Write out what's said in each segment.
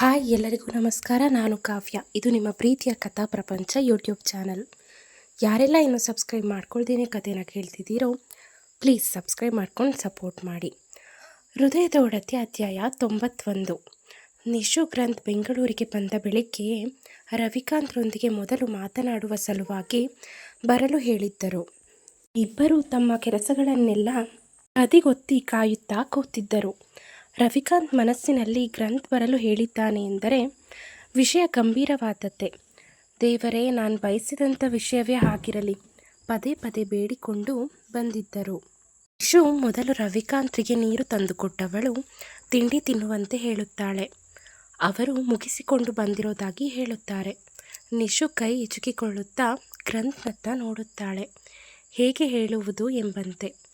Hi ಎಲ್ಲರಿಗೂ ನಮಸ್ಕಾರ, ನಾನು ಕಾವ್ಯ. ಇದು ನಿಮ್ಮ ಪ್ರೀತಿಯ ಕಥಾ ಪ್ರಪಂಚ ಯೂಟ್ಯೂಬ್ ಚಾನಲ್. ಯಾರೆಲ್ಲ ಇನ್ನೂ ಸಬ್ಸ್ಕ್ರೈಬ್ ಮಾಡ್ಕೊಳ್ದೇನೆ ಕಥೆನ ಕೇಳ್ತಿದ್ದೀರೋ ಪ್ಲೀಸ್ ಸಬ್ಸ್ಕ್ರೈಬ್ ಮಾಡ್ಕೊಂಡು ಸಪೋರ್ಟ್ ಮಾಡಿ. ಹೃದಯದ ಒಡತಿ ಅಧ್ಯಾಯ ತೊಂಬತ್ತೊಂದು. ನಿಶು ಗ್ರಂಥ್ ಬೆಂಗಳೂರಿಗೆ ಬಂದ ಬೆಳಿಗ್ಗೆಯೇ ರವಿಕಾಂತ್ರೊಂದಿಗೆ ಮೊದಲು ಮಾತನಾಡುವ ಸಲುವಾಗಿ ಬರಲು ಹೇಳಿದ್ದರು. ಇಬ್ಬರು ತಮ್ಮ ಕೆಲಸಗಳನ್ನೆಲ್ಲ ಅದಿಗೊತ್ತಿ ಕಾಯುತ್ತಾ ಕೂತಿದ್ದರು. ರವಿಕಾಂತ್ ಮನಸ್ಸಿನಲ್ಲಿ ಗ್ರಂಥ್ ಬರಲು ಹೇಳಿದ್ದಾನೆ ಎಂದರೆ, ವಿಷಯ ಗಂಭೀರವಾದದ್ದೇ. ದೇವರೇ, ನಾನು ಬಯಸಿದಂಥ ವಿಷಯವೇ ಆಗಿರಲಿ. ಪದೇ ಪದೇ ಬೇಡಿಕೊಂಡು ಬಂದಿದ್ದರು. ಇಶು ಮೊದಲು ರವಿಕಾಂತ್ರಿಗೆ ನೀರು ತಂದುಕೊಟ್ಟವಳು ತಿಂಡಿ ತಿನ್ನುವಂತೆ ಹೇಳುತ್ತಾಳೆ. ಅವರು ಮುಗಿಸಿಕೊಂಡು ಬಂದಿರೋದಾಗಿ ಹೇಳುತ್ತಾರೆ. ನಿಶು ಕೈ ಇಚುಕಿಕೊಳ್ಳುತ್ತಾ ಗ್ರಂಥ್ನತ್ತ ನೋಡುತ್ತಾಳೆ. ಹೇಗೆ ಹೇಳುವುದು ಎಂಬಂತೆ.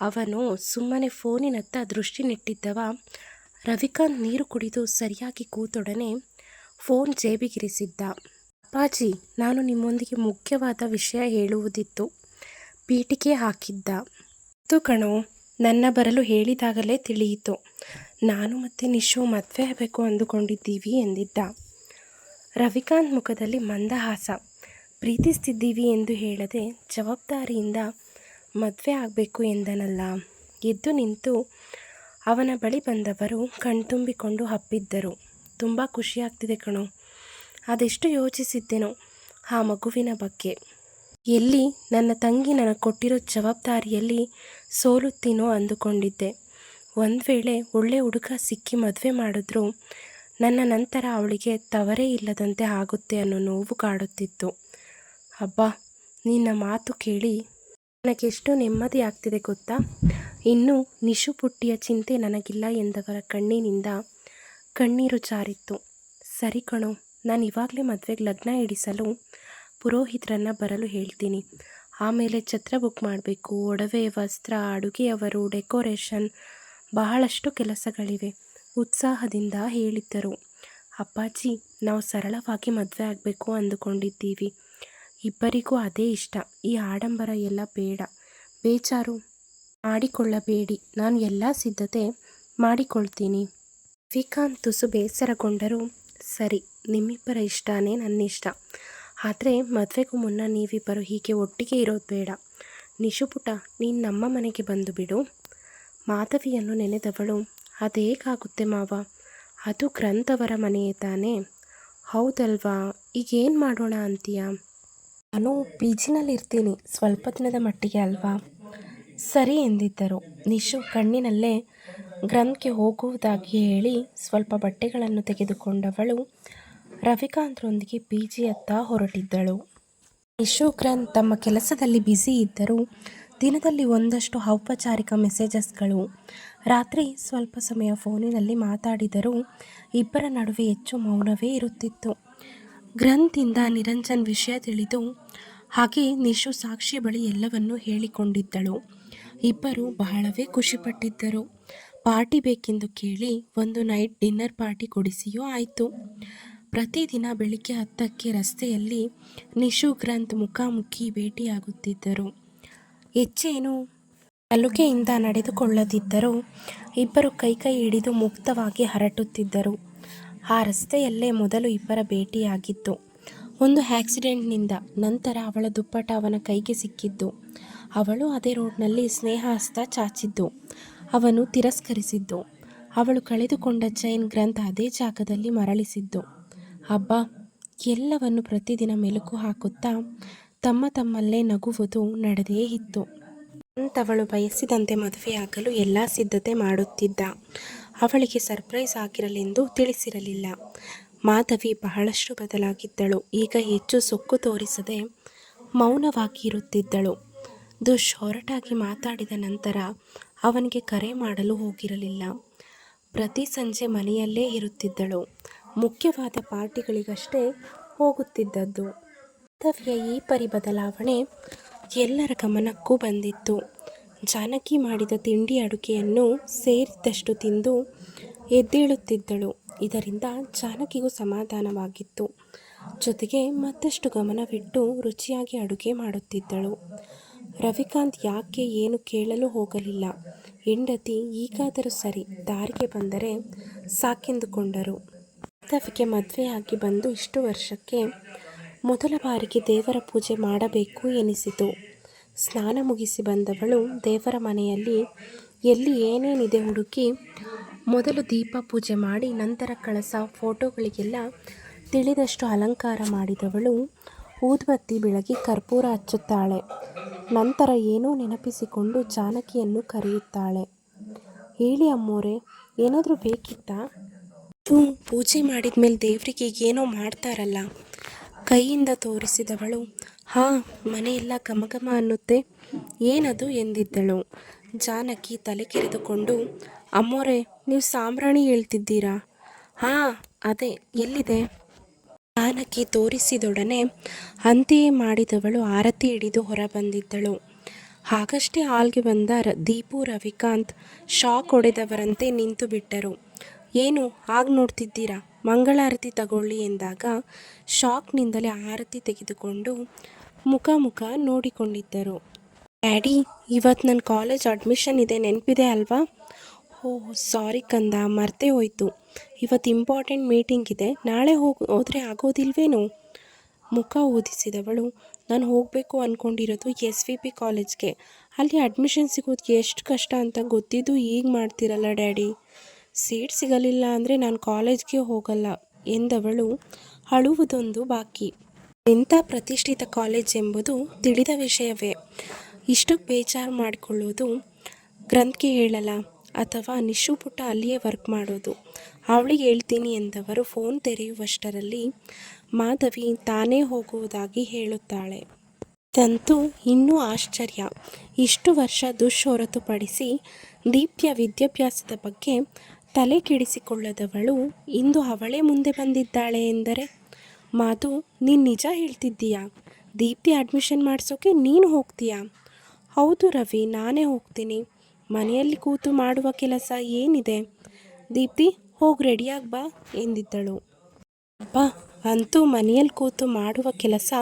ಅವನು ಸುಮ್ಮನೆ ಫೋನಿನತ್ತ ದೃಷ್ಟಿ ನೆಟ್ಟಿದ್ದವ ರವಿಕಾಂತ್ ನೀರು ಕುಡಿದು ಸರಿಯಾಗಿ ಕೂತೊಡನೆ ಫೋನ್ ಜೇಬಿಗಿರಿಸಿದ್ದ. ಅಪ್ಪಾಜಿ, ನಾನು ನಿಮ್ಮೊಂದಿಗೆ ಮುಖ್ಯವಾದ ವಿಷಯ ಹೇಳುವುದಿತ್ತು. ಪೀಠಿಕೆ ಹಾಕಿದ್ದ. ತು ಕಣೋ, ನನ್ನ ಬರಲು ಹೇಳಿದಾಗಲೇ ತಿಳಿಯಿತು. ನಾನು ಮತ್ತೆ ನಿಶೋ ಮದುವೆ ಆಗಬೇಕು ಅಂದುಕೊಂಡಿದ್ದೀವಿ ಎಂದಿದ್ದ. ರವಿಕಾಂತ್ ಮುಖದಲ್ಲಿ ಮಂದಹಾಸ. ಪ್ರೀತಿಸ್ತಿದ್ದೀವಿ ಎಂದು ಹೇಳದೆ ಜವಾಬ್ದಾರಿಯಿಂದ ಮದುವೆ ಆಗಬೇಕು ಎಂದನಲ್ಲ. ಎದ್ದು ನಿಂತು ಅವನ ಬಳಿ ಬಂದವರು ಕಣ್ತುಂಬಿಕೊಂಡು ಹಬ್ಬಿದ್ದರು. ತುಂಬ ಖುಷಿಯಾಗ್ತಿದೆ ಕಣೋ. ಅದೆಷ್ಟು ಯೋಚಿಸಿದ್ದೆನೋ ಆ ಮಗುವಿನ ಬಗ್ಗೆ. ಎಲ್ಲಿ ನನ್ನ ತಂಗಿ ನನಗೆ ಕೊಟ್ಟಿರೋ ಜವಾಬ್ದಾರಿಯಲ್ಲಿ ಸೋಲುತ್ತೀನೋ ಅಂದುಕೊಂಡಿದ್ದೆ. ಒಂದು ವೇಳೆ ಒಳ್ಳೆ ಹುಡುಗ ಸಿಕ್ಕಿ ಮದುವೆ ಮಾಡಿದ್ರು ನನ್ನ ನಂತರ ಅವಳಿಗೆ ತವರೇ ಇಲ್ಲದಂತೆ ಆಗುತ್ತೆ ಅನ್ನೋ ನೋವು ಕಾಡುತ್ತಿತ್ತು. ಅಬ್ಬಾ, ನಿನ್ನ ಮಾತು ಕೇಳಿ ನನಗೆಷ್ಟು ನೆಮ್ಮದಿ ಆಗ್ತಿದೆ ಗೊತ್ತಾ? ಇನ್ನು ನಿಶು ಪುಟ್ಟಿಯ ಚಿಂತೆ ನನಗಿಲ್ಲ ಎಂದವರ ಕಣ್ಣಿನಿಂದ ಕಣ್ಣೀರು ಜಾರಿತ್ತು. ಸರಿ ಕಣು, ನಾನು ಇವಾಗಲೇ ಮದುವೆಗೆ ಲಗ್ನ ಇಡಿಸಲು ಪುರೋಹಿತರನ್ನು ಬರಲು ಹೇಳ್ತೀನಿ. ಆಮೇಲೆ ಛತ್ರ ಬುಕ್ ಮಾಡಬೇಕು. ಒಡವೆ, ವಸ್ತ್ರ, ಅಡುಗೆಯವರು, ಡೆಕೋರೇಷನ್ ಬಹಳಷ್ಟು ಕೆಲಸಗಳಿವೆ. ಉತ್ಸಾಹದಿಂದ ಹೇಳಿದ್ದರು. ಅಪ್ಪಾಜಿ, ನಾವು ಸರಳವಾಗಿ ಮದುವೆ ಆಗಬೇಕು ಅಂದುಕೊಂಡಿದ್ದೀವಿ. ಇಬ್ಬರಿಗೂ ಅದೇ ಇಷ್ಟ. ಈ ಆಡಂಬರ ಎಲ್ಲ ಬೇಡ. ಬೇಜಾರು ಮಾಡಿಕೊಳ್ಳಬೇಡಿ. ನಾನು ಎಲ್ಲ ಸಿದ್ಧತೆ ಮಾಡಿಕೊಳ್ತೀನಿ. ವಿಕಾಂತ್ ತುಸು ಬೇಸರಗೊಂಡರೂ. ಸರಿ, ನಿಮ್ಮಿಬ್ಬರ ಇಷ್ಟನೇ ನನ್ನ ಇಷ್ಟ ಆದರೆ ಮದುವೆಗೂ ಮುನ್ನ ನೀವಿಬ್ಬರು ಹೀಗೆ ಒಟ್ಟಿಗೆ ಇರೋದು ಬೇಡ. ನಿಶುಪುಟ ನೀನು ನಮ್ಮ ಮನೆಗೆ ಬಂದು ಬಿಡು. ಮಾಧವಿಯನ್ನು ನೆನೆದವಳು ಅದೇಗಾಗುತ್ತೆ ಮಾವ? ಅದು ಗ್ರಂಥವರ ಮನೆಯೇ ತಾನೇ? ಹೌದಲ್ವಾ? ಈಗೇನು ಮಾಡೋಣ ಅಂತೀಯ? ನಾನು ಪಿ ಜಿನಲ್ಲಿರ್ತೀನಿ ಸ್ವಲ್ಪ ದಿನದ ಮಟ್ಟಿಗೆ ಅಲ್ವಾ? ಸರಿ ಎಂದಿದ್ದರು. ನಿಶು ಕಣ್ಣಿನಲ್ಲೇ ಗ್ರಂಥ್ಗೆ ಹೋಗುವುದಾಗಿ ಹೇಳಿ ಸ್ವಲ್ಪ ಬಟ್ಟೆಗಳನ್ನು ತೆಗೆದುಕೊಂಡವಳು ರವಿಕಾಂತ್ರೊಂದಿಗೆ ಪಿ ಜಿಯತ್ತ ಹೊರಟಿದ್ದಳು. ನಿಶು ಗ್ರಂಥ್ ತಮ್ಮ ಕೆಲಸದಲ್ಲಿ ಬ್ಯುಸಿ ಇದ್ದರೂ ದಿನದಲ್ಲಿ ಒಂದಷ್ಟು ಔಪಚಾರಿಕ ಮೆಸೇಜಸ್ಗಳು, ರಾತ್ರಿ ಸ್ವಲ್ಪ ಸಮಯ ಫೋನಿನಲ್ಲಿ ಮಾತಾಡಿದರೂ ಇಬ್ಬರ ನಡುವೆ ಹೆಚ್ಚು ಮೌನವೇ ಇರುತ್ತಿತ್ತು. ಗ್ರಂಥಿಂದ ನಿರಂಜನ್ ವಿಷಯ ತಿಳಿದು ಹಾಗೆ ನಿಶು ಸಾಕ್ಷಿ ಬಳಿ ಎಲ್ಲವನ್ನೂ ಹೇಳಿಕೊಂಡಿದ್ದಳು. ಇಬ್ಬರು ಬಹಳವೇ ಖುಷಿಪಟ್ಟಿದ್ದರು. ಪಾರ್ಟಿ ಬೇಕೆಂದು ಕೇಳಿ ಒಂದು ನೈಟ್ ಡಿನ್ನರ್ ಪಾರ್ಟಿ ಕೊಡಿಸಿಯೂ ಆಯಿತು. ಪ್ರತಿದಿನ ಬೆಳಿಗ್ಗೆ ಹತ್ತಕ್ಕೆ ರಸ್ತೆಯಲ್ಲಿ ನಿಶು ಗ್ರಂಥ್ ಮುಖಾಮುಖಿ ಭೇಟಿಯಾಗುತ್ತಿದ್ದರು. ಹೆಚ್ಚೇನು ಅಲುಕೆಯಿಂದ ನಡೆದುಕೊಳ್ಳದಿದ್ದರೂ ಇಬ್ಬರು ಕೈ ಕೈ ಹಿಡಿದು ಮುಕ್ತವಾಗಿ ಹರಟುತ್ತಿದ್ದರು. ಆ ರಸ್ತೆಯಲ್ಲೇ ಮೊದಲು ಇಬ್ಬರ ಭೇಟಿಯಾಗಿತ್ತು ಒಂದು ಆಕ್ಸಿಡೆಂಟ್ನಿಂದ ನಂತರ ಅವಳ ದುಪ್ಪಟ ಅವನ ಕೈಗೆ ಸಿಕ್ಕಿದ್ದು. ಅವಳು ಅದೇ ರೋಡ್ನಲ್ಲಿ ಸ್ನೇಹಾಸ್ತ ಚಾಚಿದ್ದು. ಅವನು ತಿರಸ್ಕರಿಸಿದ್ದು. ಅವಳು ಕಳೆದುಕೊಂಡ ಚೈನ್ ಗ್ರಂಥ ಅದೇ ಜಾಗದಲ್ಲಿ ಮರಳಿಸಿದ್ದು. ಹಬ್ಬ ಎಲ್ಲವನ್ನು ಪ್ರತಿದಿನ ಮೆಲುಕು ಹಾಕುತ್ತಾ ತಮ್ಮ ತಮ್ಮಲ್ಲೇ ನಗುವುದು ನಡೆದೇ ಇತ್ತು. ಅಂತವಳು ಬಯಸಿದಂತೆ ಮದುವೆಯಾಗಲು ಎಲ್ಲ ಸಿದ್ಧತೆ ಮಾಡುತ್ತಿದ್ದ. ಅವಳಿಗೆ ಸರ್ಪ್ರೈಸ್ ಆಗಿರಲೆಂದು ತಿಳಿಸಿರಲಿಲ್ಲ. ಮಾಧವಿ ಬಹಳಷ್ಟು ಬದಲಾಗಿದ್ದಳು. ಈಗ ಹೆಚ್ಚು ಸೊಕ್ಕು ತೋರಿಸದೆ ಮೌನವಾಗಿ ಇರುತ್ತಿದ್ದಳು. ದುಶ್ ಹೊರಟಾಗಿ ಮಾತಾಡಿದ ನಂತರ ಅವನಿಗೆ ಕರೆ ಮಾಡಲು ಹೋಗಿರಲಿಲ್ಲ. ಪ್ರತಿ ಸಂಜೆ ಮನೆಯಲ್ಲೇ ಇರುತ್ತಿದ್ದಳು. ಮುಖ್ಯವಾದ ಪಾರ್ಟಿಗಳಿಗಷ್ಟೇ ಹೋಗುತ್ತಿದ್ದದ್ದು. ಮಾಧವಿಯ ಈ ಪರಿ ಬದಲಾವಣೆ ಎಲ್ಲರ ಗಮನಕ್ಕೂ ಬಂದಿತ್ತು. ಜಾನಕಿ ಮಾಡಿದ ತಿಂಡಿ ಅಡುಗೆಯನ್ನು ಸೇರಿದಷ್ಟು ತಿಂದು ಎದ್ದೇಳುತ್ತಿದ್ದಳು. ಇದರಿಂದ ಜಾನಕಿಗೂ ಸಮಾಧಾನವಾಗಿತ್ತು. ಜೊತೆಗೆ ಮತ್ತಷ್ಟು ಗಮನವಿಟ್ಟು ರುಚಿಯಾಗಿ ಅಡುಗೆ ಮಾಡುತ್ತಿದ್ದಳು. ರವಿಕಾಂತ್ ಯಾಕೆ ಏನು ಕೇಳಲು ಹೋಗಲಿಲ್ಲ. ಹೆಂಡತಿ, ಈಗಾದರೂ ಸರಿ, ದಾರಿಗೆ ಬಂದರೆ ಸಾಕೆಂದುಕೊಂಡರು. ಮಾಧವಿಗೆ ಮದುವೆಯಾಗಿ ಬಂದು ಇಷ್ಟು ವರ್ಷಕ್ಕೆ ಮೊದಲ ಬಾರಿಗೆ ದೇವರ ಪೂಜೆ ಮಾಡಬೇಕು ಎನಿಸಿತು. ಸ್ನಾನ ಮುಗಿಸಿ ಬಂದವಳು ದೇವರ ಮನೆಯಲ್ಲಿ. ಎಲ್ಲಿ ಏನೇನಿದೆ ಹುಡುಕಿ ಮೊದಲು ದೀಪ ಪೂಜೆ ಮಾಡಿ ನಂತರ ಕಳಸ, ಫೋಟೋಗಳಿಗೆಲ್ಲ ತಿಳಿದಷ್ಟು ಅಲಂಕಾರ ಮಾಡಿದವಳು ಊದ್ಬತ್ತಿ ಬೆಳಗಿ ಕರ್ಪೂರ ಹಚ್ಚುತ್ತಾಳೆ. ನಂತರ ಏನೋ ನೆನಪಿಸಿಕೊಂಡು ಜಾನಕಿಯನ್ನು ಕರೆಯುತ್ತಾಳೆ. ಹೇಳಿ ಅಮ್ಮೋರೆ, ಏನಾದರೂ ಬೇಕಿತ್ತಾ? ಹ್ಞೂ, ಪೂಜೆ ಮಾಡಿದ ಮೇಲೆ ದೇವರಿಗೆ ಏನೋ ಮಾಡ್ತಾರಲ್ಲ. ಕೈಯಿಂದ ತೋರಿಸಿದವಳು ಹಾಂ ಮನೆಯೆಲ್ಲ ಘಮಘಮ ಅನ್ನುತ್ತೆ. ಏನದು ಎಂದಿದ್ದಳು. ಜಾನಕಿ ತಲೆ ಕೆರೆದುಕೊಂಡು, ಅಮ್ಮೋರೆ, ನೀವು ಸಾಂಬ್ರಾಣಿ ಹೇಳ್ತಿದ್ದೀರಾ? ಹಾ, ಅದೇ, ಎಲ್ಲಿದೆ? ಜಾನಕಿ ತೋರಿಸಿದೊಡನೆ ಅಂತೆಯೇ ಮಾಡಿದವಳು ಆರತಿ ಹಿಡಿದು ಹೊರಬಂದಿದ್ದಳು. ಹಾಗಷ್ಟೇ ಹಾಲ್ಗೆ ಬಂದ ರ ದೀಪು, ರವಿಕಾಂತ್, ಶಾಕ್ ಹೊಡೆದವರಂತೆ ನಿಂತು ಬಿಟ್ಟರು. ಏನು ಆಗ ನೋಡ್ತಿದ್ದೀರಾ? ಮಂಗಳಾರತಿ ತಗೊಳ್ಳಿ ಎಂದಾಗ ಶಾಕ್ನಿಂದಲೇ ಆರತಿ ತೆಗೆದುಕೊಂಡು ಮುಖ ಮುಖ ನೋಡಿಕೊಂಡಿದ್ದರು. ಡ್ಯಾಡಿ ಇವತ್ತು ನನ್ನ ಕಾಲೇಜ್ ಅಡ್ಮಿಷನ್ ಇದೆ, ನೆನಪಿದೆ ಅಲ್ವಾ? ಓಹ್ ಸಾರಿ ಕಂದ, ಮರ್ತೇ ಹೋಯ್ತು. ಇವತ್ತು ಇಂಪಾರ್ಟೆಂಟ್ ಮೀಟಿಂಗ್ ಇದೆ, ನಾಳೆ ಹೋಗಿ, ಹೋದರೆ ಆಗೋದಿಲ್ವೇನೋ? ಮುಖ ಓದಿಸಿದವಳು ನಾನು ಹೋಗಬೇಕು ಅಂದ್ಕೊಂಡಿರೋದು ಎಸ್ ವಿ ಪಿ ಕಾಲೇಜ್ಗೆ. ಅಲ್ಲಿ ಅಡ್ಮಿಷನ್ ಸಿಗೋದು ಎಷ್ಟು ಕಷ್ಟ ಅಂತ ಗೊತ್ತಿದ್ದು ಈಗ ಮಾಡ್ತಿರಲ್ಲ ಡ್ಯಾಡಿ. ಸೀಟ್ ಸಿಗಲಿಲ್ಲ ಅಂದರೆ ನಾನು ಕಾಲೇಜ್ಗೆ ಹೋಗಲ್ಲ, ಎಂದವಳು. ಅಳುವುದೊಂದು ಬಾಕಿ. ಎಂಥ ಪ್ರತಿಷ್ಠಿತ ಕಾಲೇಜ್ ಎಂಬುದು ತಿಳಿದ ವಿಷಯವೇ. ಇಷ್ಟು ಬೇಜಾರು ಮಾಡಿಕೊಳ್ಳೋದು ಗ್ರಂಥ್ಗೆ ಹೇಳಲ್ಲ ಅಥವಾ ನಿಶು ಪುಟ್ಟ ಅಲ್ಲಿಯೇ ವರ್ಕ್ ಮಾಡೋದು. ಅವಳಿಗೆ ಹೇಳ್ತೀನಿ ಎಂದವರು ಫೋನ್ ತೆರೆಯುವಷ್ಟರಲ್ಲಿ ಮಾಧವಿ ತಾನೇ ಹೋಗುವುದಾಗಿ ಹೇಳುತ್ತಾಳೆ. ತಂತು ಇನ್ನೂ ಆಶ್ಚರ್ಯ. ಇಷ್ಟು ವರ್ಷ ದುಷ್ ಹೊರತುಪಡಿಸಿ ದೀಪ್ಯ ವಿದ್ಯಾಭ್ಯಾಸದ ಬಗ್ಗೆ ತಲೆ ಕೆಡಿಸಿಕೊಳ್ಳದವಳು ಇಂದು ಅವಳೇ ಮುಂದೆ ಬಂದಿದ್ದಾಳೆ ಎಂದರೆ? ಮಾಧು, ನೀನು ನಿಜ ಹೇಳ್ತಿದ್ದೀಯಾ? ದೀಪ್ತಿ ಅಡ್ಮಿಷನ್ ಮಾಡಿಸೋಕೆ ನೀನು ಹೋಗ್ತೀಯಾ? ಹೌದು ರವಿ, ನಾನೇ ಹೋಗ್ತೀನಿ. ಮನೆಯಲ್ಲಿ ಕೂತು ಮಾಡುವ ಕೆಲಸ ಏನಿದೆ? ದೀಪ್ತಿ, ಹೋಗಿ ರೆಡಿಯಾಗಿ ಬಾ ಎಂದಿದ್ದಳು. ಅಪ್ಪ ಅಂತೂ ಮನೆಯಲ್ಲಿ ಕೂತು ಮಾಡುವ ಕೆಲಸ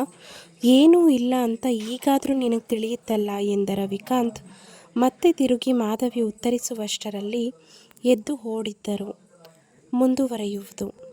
ಏನೂ ಇಲ್ಲ ಅಂತ ಈಗಾದರೂ ನಿನಗೆ ತಿಳಿಯುತ್ತಲ್ಲ ಎಂದ ರವಿಕಾಂತ್. ಮತ್ತೆ ತಿರುಗಿ ಮಾಧವಿ ಉತ್ತರಿಸುವಷ್ಟರಲ್ಲಿ ಎದ್ದು ಓಡಿದ್ದರು. ಮುಂದುವರೆಯುವುದು.